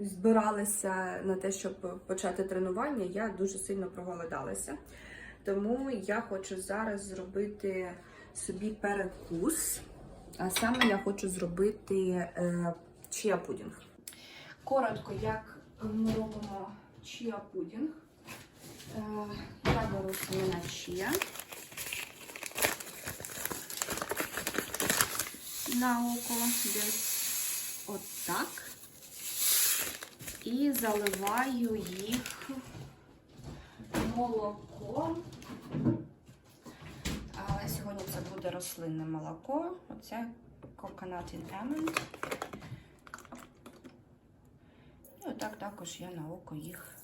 збиралися на те, щоб почати тренування, я дуже сильно проголодалася. Тому я хочу зараз зробити собі перекус. А саме я хочу зробити е, чия пудінг. Коротко, як ми робимо чия пудінг. Е, я беру семена чия. На око десь отак. І заливаю їх молоком. Але сьогодні це буде рослинне молоко. Оце Coconut in Almond. І отак також я на око їх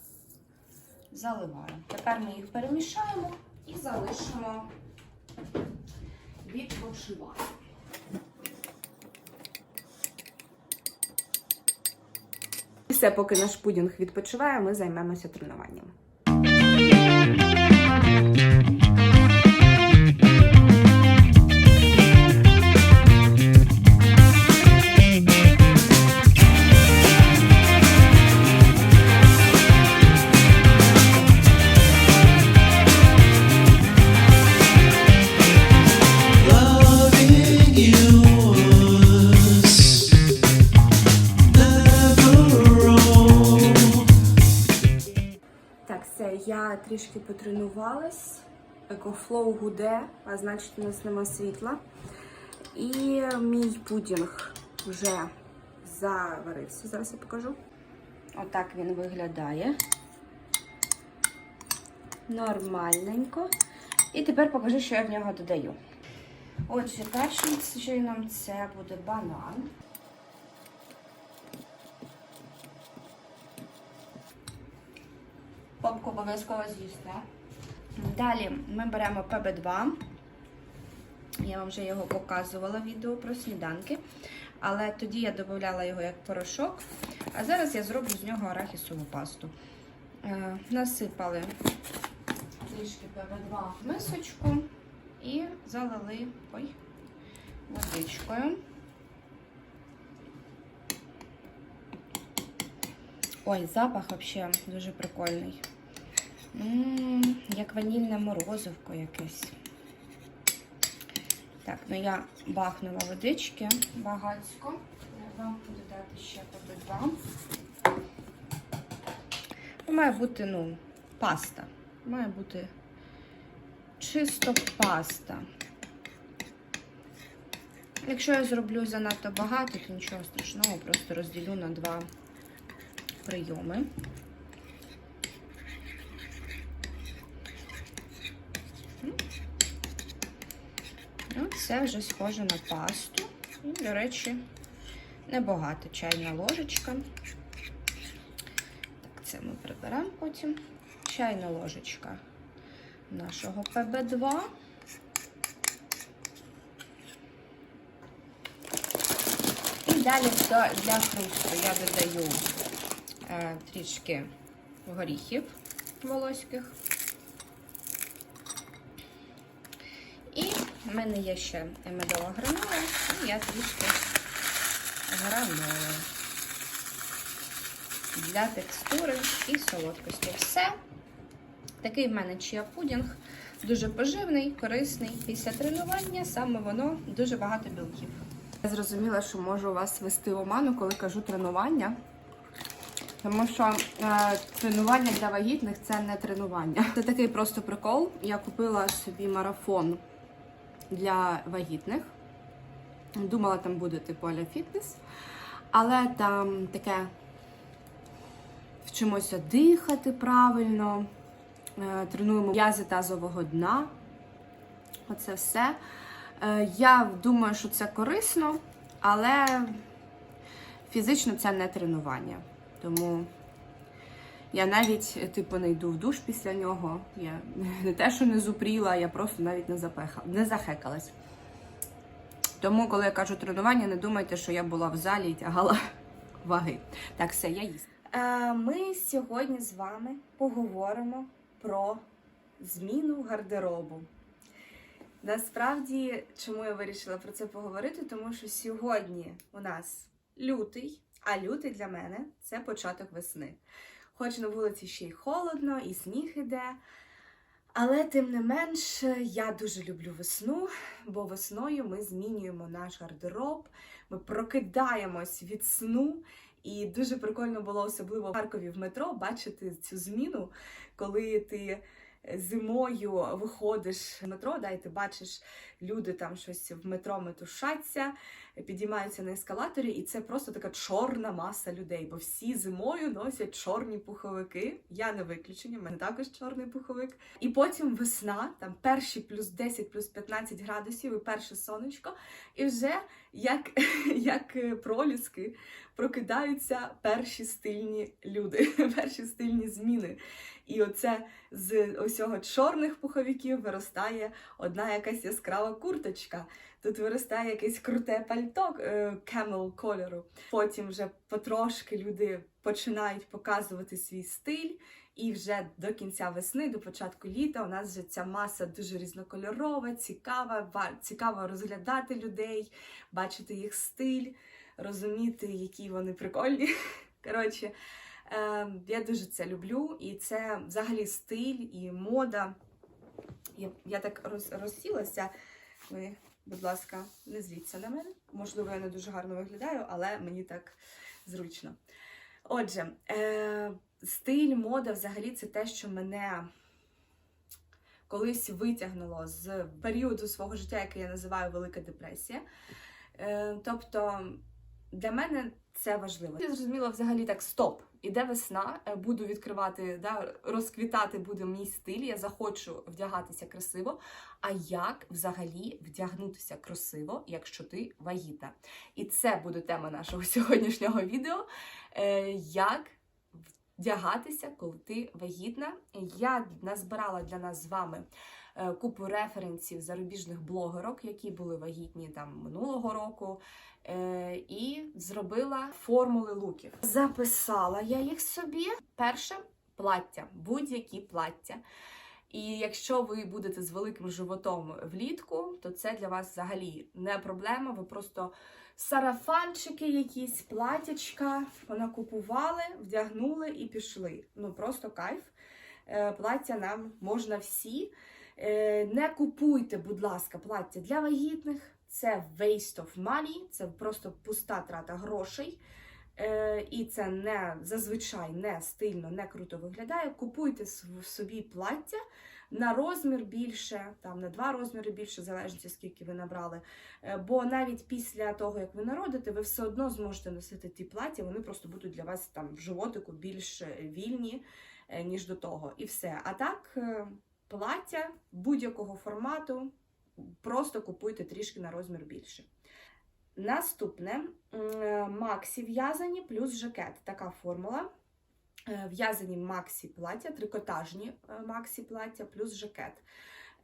заливаю. Тепер ми їх перемішаємо і залишимо відпочивати. Все, поки наш пудінг відпочиває, ми займемося тренуванням. Трішки. Екофлоу гуде, а значить у нас нема світла. І мій пудінг вже заварився. Зараз я покажу. Отак він виглядає. Нормальненько. І тепер покажу, що я в нього додаю. Отже, першим чином це буде банан. Попку обов'язково з'їсти. Далі ми беремо ПБ2. Я вам вже його показувала відео про сніданки. Але тоді я додавала його як порошок. А зараз я зроблю з нього арахісову пасту. Е, насипали трішки ПБ2 в мисочку і залили ой, водичкою. Ой, запах взагалі дуже прикольний. М, як ванільне морозивко якесь. Так, ну я бахнула водички багацько. Треба додати ще по два. Має бути, ну, паста. Має бути чисто паста. Якщо я зроблю занадто багато, то нічого страшного, просто розділю на два прийоми. Ну, це вже схоже на пасту. До речі, небагато чайна ложечка. Так, це ми приберемо потім. Чайна ложечка нашого ПБ2. І далі для для хрусту я додаю е, трішки горіхів волоських. В мене є ще медова гранула, і я трішки гранули для текстури і солодкості. Все. Такий в мене чия пудінг. Дуже поживний, корисний. Після тренування саме воно дуже багато білків. Я зрозуміла, що можу вас вести в оману, коли кажу тренування. Тому що е, тренування для вагітних це не тренування. Це такий просто прикол. Я купила собі марафон для вагітних. Думала, там буде типу аля фітнес. Але там таке вчимося дихати правильно, е, тренуємо м'язи тазового дна. Оце все. Е, Я думаю, що це корисно, але фізично це не тренування. Тому я навіть типу не йду в душ після нього. Я не те, що не зупріла, я просто навіть не запеха, не захекалась. Тому, коли я кажу тренування, не думайте, що я була в залі і тягала ваги. Так, все, я їсть. Е, Ми сьогодні з вами поговоримо про зміну гардеробу. Насправді, чому я вирішила про це поговорити? Тому що сьогодні у нас лютий, а лютий для мене це початок весни. Хоч на вулиці ще й холодно, і сніг іде. Але тим не менш, я дуже люблю весну, бо весною ми змінюємо наш гардероб, ми прокидаємось від сну. І дуже прикольно було особливо в Харкові в метро бачити цю зміну, коли ти зимою виходиш в метро, да, і ти бачиш, люди там щось в метро метушаться, підіймаються на ескалаторі, і це просто така чорна маса людей, бо всі зимою носять чорні пуховики. Я не виключення, в мене також чорний пуховик. І потім весна, там перші плюс 10, плюс 15 градусів, і перше сонечко, і вже як, як е, проліски прокидаються перші стильні люди, перші стильні зміни. І оце з усього чорних пуховиків виростає одна якась яскрава курточка. Тут виростає якесь круте пальто е, camel кольору. Потім вже потрошки люди починають показувати свій стиль. І вже до кінця весни, до початку літа, у нас вже ця маса дуже різнокольорова, цікава. Цікаво розглядати людей, бачити їх стиль, розуміти, які вони прикольні. Коротше, е, я дуже це люблю, і це взагалі стиль і мода. Я, я так роз, розсілася. Ви, будь ласка, не звіться на мене. Можливо, я не дуже гарно виглядаю, але мені так зручно. Отже, е, стиль, мода взагалі це те, що мене колись витягнуло з періоду свого життя, який я називаю Велика депресія. Е, тобто для мене це важливо. Я зрозуміла взагалі так: стоп, іде весна, е, буду відкривати, да, розквітати буде мій стиль. Я захочу вдягатися красиво. А як взагалі вдягнутися красиво, якщо ти вагіта? І це буде тема нашого сьогоднішнього відео. Е, як вдягатися, коли ти вагітна. Я назбирала для нас з вами купу референсів зарубіжних блогерок, які були вагітні там минулого року. Е, і зробила формули луків. Записала я їх собі. Перше плаття, будь-які плаття. І якщо ви будете з великим животом влітку, то це для вас взагалі не проблема. Ви просто сарафанчики, якісь платячка понакупували, вдягнули і пішли. Ну просто кайф. Е, Плаття нам можна всі. Е, Не купуйте, будь ласка, плаття для вагітних. Це waste of money, це просто пуста трата грошей. Е, І це не зазвичай не стильно, не круто виглядає. Купуйте собі плаття на розмір більше, там на два розміри більше, залежить скільки ви набрали. Е, Бо навіть після того, як ви народите, ви все одно зможете носити ті плаття, вони просто будуть для вас там в животику більш вільні, ніж до того. І все. А так, плаття будь-якого формату, просто купуйте трішки на розмір більше. Наступне е, максі в'язані плюс жакет. Така формула. Е, В'язані максі плаття, трикотажні е, максі плаття плюс жакет.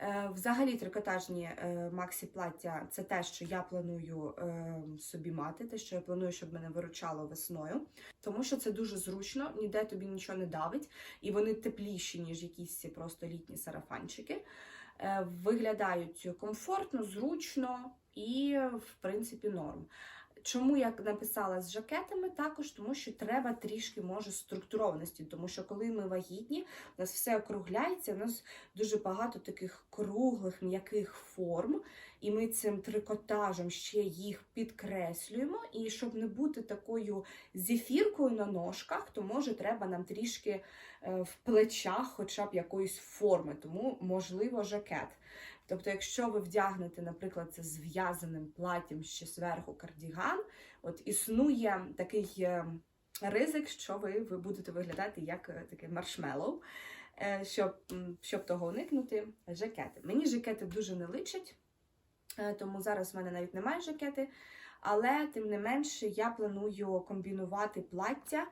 Е, Взагалі, трикотажні е, максі плаття це те, що я планую е, собі мати, те, що я планую, щоб мене виручало весною, тому що це дуже зручно, ніде тобі нічого не давить, і вони тепліші, ніж якісь просто літні сарафанчики. Виглядають комфортно, зручно і, в принципі, норм. Чому я написала з жакетами також, тому що треба трішки може структурованості, тому що коли ми вагітні, у нас все округляється, у нас дуже багато таких круглих м'яких форм, і ми цим трикотажем ще їх підкреслюємо. І щоб не бути такою зефіркою на ножках, то може треба нам трішки е, в плечах, хоча б якоїсь форми, тому можливо жакет. Тобто, якщо ви вдягнете, наприклад, це з в'язаним платтям ще зверху кардіган, от існує такий е, ризик, що ви, ви будете виглядати як е, такий маршмеллоу. Е, Щоб, щоб того уникнути, жакети. Мені жакети дуже не личать, тому зараз в мене навіть немає жакети. Але тим не менше я планую комбінувати плаття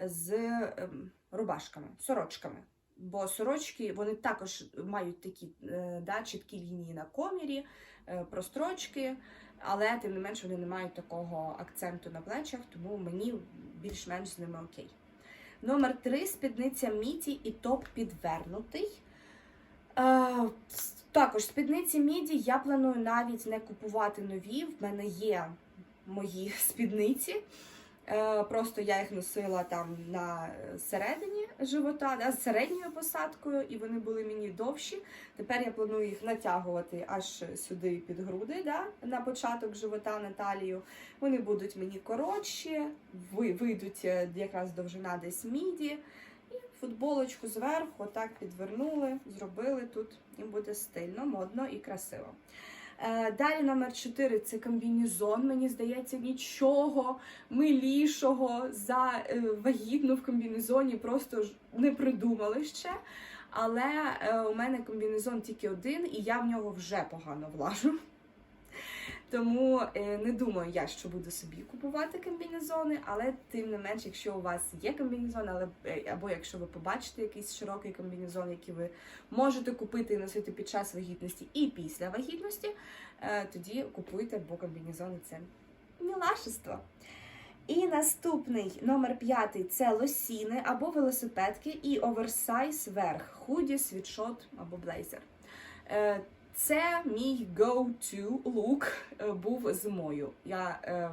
з ем, рубашками, сорочками. Бо сорочки вони також мають такі е, да, чіткі лінії на комірі, е, прострочки, але тим не менш вони не мають такого акценту на плечах, тому мені більш-менш з ними окей. Номер три спідниця міді і топ підвернутий. Е, також спідниці міді я планую навіть не купувати нові. В мене є мої спідниці. Е, Просто я їх носила там на середині живота, да, з середньою посадкою, і вони були мені довші. Тепер я планую їх натягувати аж сюди під груди, да, на початок живота на талію. Вони будуть мені коротші, вийдуть е, якраз довжина десь міді. І футболочку зверху отак підвернули, зробили тут. І буде стильно, модно і красиво. Е, Далі номер 4 це комбінезон. Мені здається, нічого милішого за е, вагітну в комбінезоні просто не придумали ще. Але е, у мене комбінезон тільки один, і я в нього вже погано влажу. Тому е, не думаю я, що буду собі купувати комбінезони, але тим не менш, якщо у вас є комбінезон, але е, або якщо ви побачите якийсь широкий комбінезон, який ви можете купити і носити під час вагітності і після вагітності, е, тоді купуйте, бо комбінезони це мілашество. І наступний номер п'ятий це лосіни або велосипедки і оверсайз верх, худі, світшот або блейзер. Це мій go-to look е, був зимою. Я е,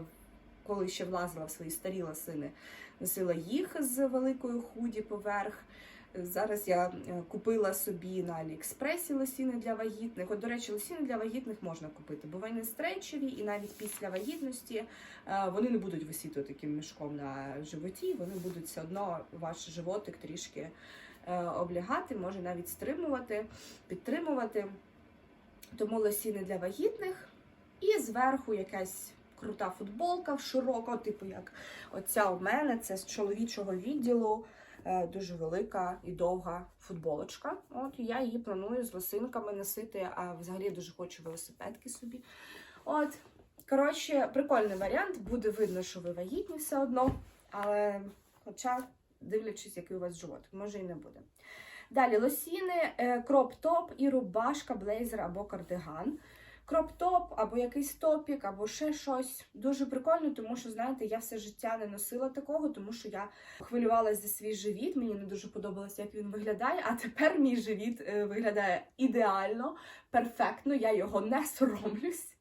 коли ще влазила в свої старі лосини, носила їх з великою худі поверх. Зараз я е, купила собі на Аліекспресі лосіни для вагітних. От, до речі, лосіни для вагітних можна купити, бо вони стрейчеві, і навіть після вагітності вони не будуть висіти таким мішком на животі, вони будуть все одно ваш животик трішки облягати, може навіть стримувати, підтримувати. Тому лосіни для вагітних. І зверху якась крута футболка широка, типу як оця у мене, це з чоловічого відділу. Е, Дуже велика і довга футболочка. От я її планую з лосинками носити, а взагалі дуже хочу велосипедки собі. От, коротше, прикольний варіант. Буде видно, що ви вагітні все одно, але хоча, дивлячись, який у вас животик, може і не буде. Далі лосіни, е, кроп-топ і рубашка, блейзер або кардиган. Кроп-топ або якийсь топік, або ще щось. Дуже прикольно, тому що, знаєте, я все життя не носила такого, тому що я хвилювалася за свій живіт. Мені не дуже подобалося, як він виглядає. А тепер мій живіт е, виглядає ідеально, перфектно. Я його не соромлюсь.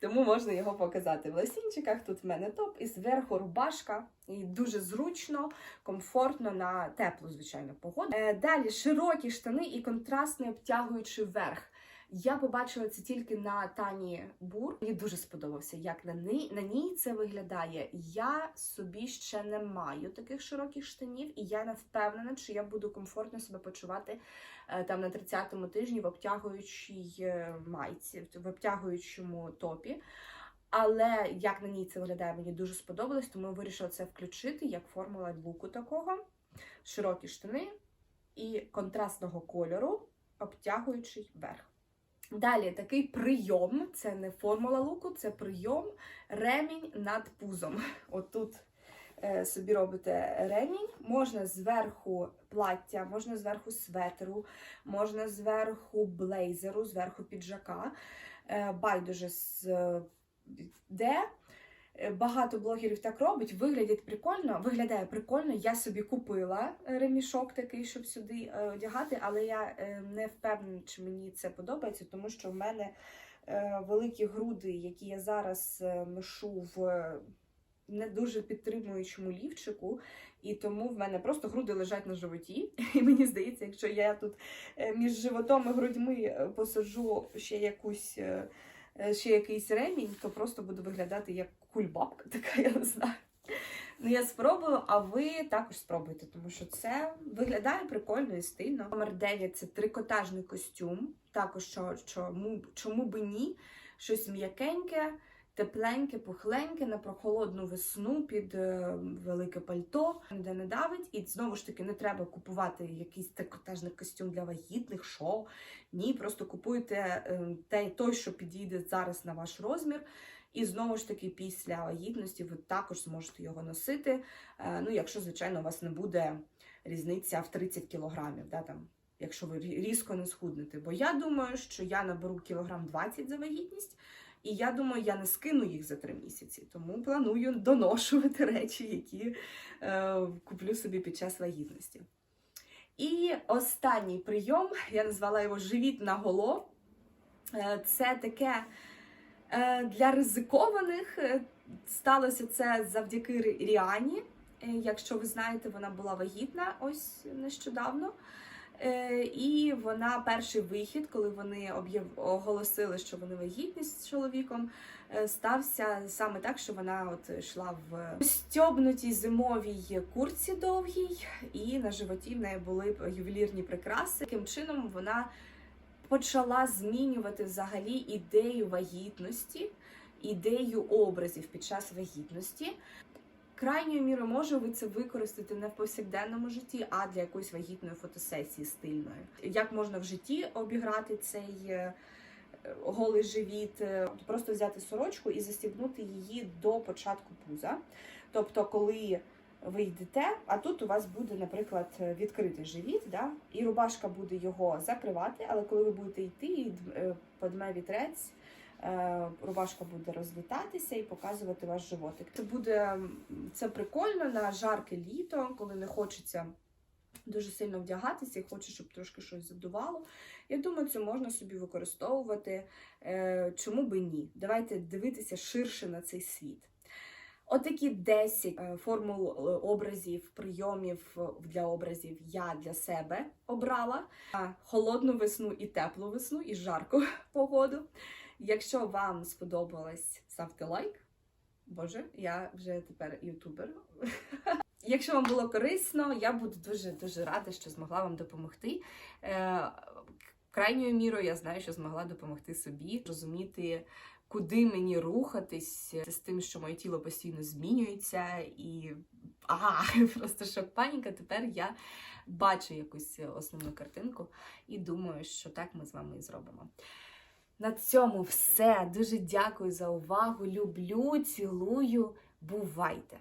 Тому можна його показати в лосінчиках. Тут в мене топ, і зверху рубашка. І дуже зручно, комфортно на теплу, звичайно, погоду. Е, далі широкі штани і контрастний обтягуючий верх. Я побачила це тільки на Тані Бур. Мені дуже сподобався, як на ній, на ній це виглядає. Я собі ще не маю таких широких штанів, і я не впевнена, чи я буду комфортно себе почувати е, там на 30-му тижні в обтягуючій е, майці, в обтягуючому топі. Але як на ній це виглядає, мені дуже сподобалось, тому я вирішила це включити як формула луку такого. Широкі штани і контрастного кольору, обтягуючий верх. Далі такий прийом, це не формула луку, це прийом, ремінь над пузом. Отут е, собі робите ремінь, можна зверху плаття, можна зверху светру, можна зверху блейзеру, зверху піджака. Е, байдуже з де. Е, Багато блогерів так робить, виглядять прикольно, виглядає прикольно. Я собі купила е, ремішок такий, щоб сюди е, одягати, але я не впевнена, чи мені це подобається, тому що в мене великі груди, які я зараз ношу в не дуже підтримуючому лівчику, і тому в мене просто груди лежать на животі. І мені здається, якщо я тут між животом і грудьми посаджу ще якусь. ще якийсь ремінь, то просто буду виглядати як кульбабка, така я не знаю. Ну, я спробую, а ви також спробуйте, тому що це виглядає прикольно і стильно. Номер 9 це трикотажний костюм. Також що, чому, чому би ні? Щось м'якеньке, тепленьке, пухленьке на прохолодну весну під е, велике пальто, де не давить. І знову ж таки не треба купувати якийсь трикотажний костюм для вагітних, шоу. Ні, просто купуйте е, той, що підійде зараз на ваш розмір. І знову ж таки, після вагітності ви також зможете його носити. е, Ну, якщо, звичайно, у вас не буде різниця в 30 кілограмів, да, там, якщо ви різко не схуднете. Бо я думаю, що я наберу кілограм 20 за вагітність, і я думаю, я не скину їх за 3 місяці. Тому планую доношувати речі, які е, куплю собі під час вагітності. І останній прийом, я назвала його живіт на голо. Е, Це таке Для ризикованих е, сталося це завдяки Ріані. Е, Якщо ви знаєте, вона була вагітна ось нещодавно. Е, І вона перший вихід, коли вони оголосили, що вони вагітні з чоловіком, е, стався саме так, що вона от йшла в стьобнутій зимовій курці довгій, і на животі в неї були ювелірні прикраси. Таким чином вона почала змінювати взагалі ідею вагітності, ідею образів під час вагітності. Крайньою мірою може ви це використати не в повсякденному житті, а для якоїсь вагітної фотосесії стильної. Як можна в житті обіграти цей е, голий живіт? Просто взяти сорочку і застібнути її до початку пуза. Тобто, коли ви йдете, а тут у вас буде, наприклад, відкритий живіт, да? і рубашка буде його закривати, але коли ви будете йти, і е, подме вітрець, е, рубашка буде розлітатися і показувати ваш животик. Це буде це прикольно на жарке літо, коли не хочеться дуже сильно вдягатися і хочеш, щоб трошки щось задувало. Я думаю, це можна собі використовувати. Е, Чому би ні? Давайте дивитися ширше на цей світ. Отакі 10 е, формул е, образів, прийомів е, для образів я для себе обрала. Холодну весну і теплу весну, і жарку погоду. Якщо вам сподобалось, ставте лайк. Боже, я вже тепер ютубер. Якщо вам було корисно, я буду дуже дуже рада, що змогла вам допомогти. Крайньою мірою я знаю, що змогла допомогти собі, розуміти, куди мені рухатись з тим, що моє тіло постійно змінюється, і ага, просто шок паніка. Тепер я бачу якусь основну картинку і думаю, що так ми з вами і зробимо. На цьому все. Дуже дякую за увагу. Люблю, цілую. Бувайте!